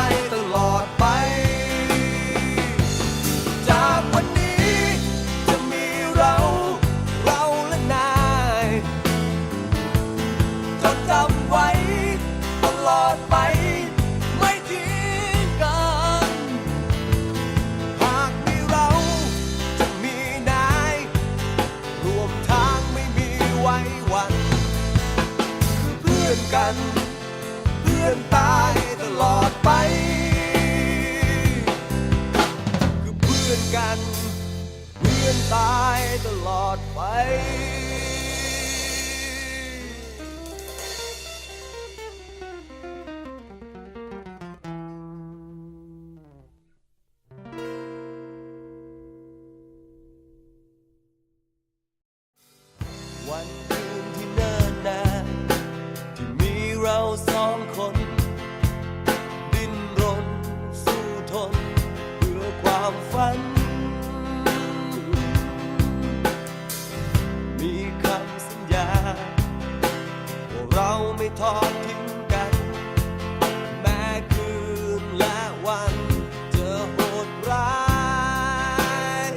ย ดไป ไม่ทิ้งกัน หากมีเราจะมีนาย รวมทางไม่มีไว้วัน คือเพื่อนกัน เพื่อนตายตลอดไป คือเพื่อนกัน เพื่อนตายตลอดไป ฝัน มีคำสัญญาว่าเราไม่ทอดทิ้งกัน แม้คืนและวันจะโหดร้าย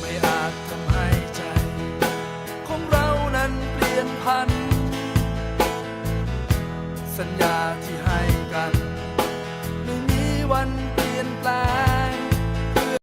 ไม่อาจทำให้ใจ ของเรานั้นเปลี่ยนพัน สัญญาที่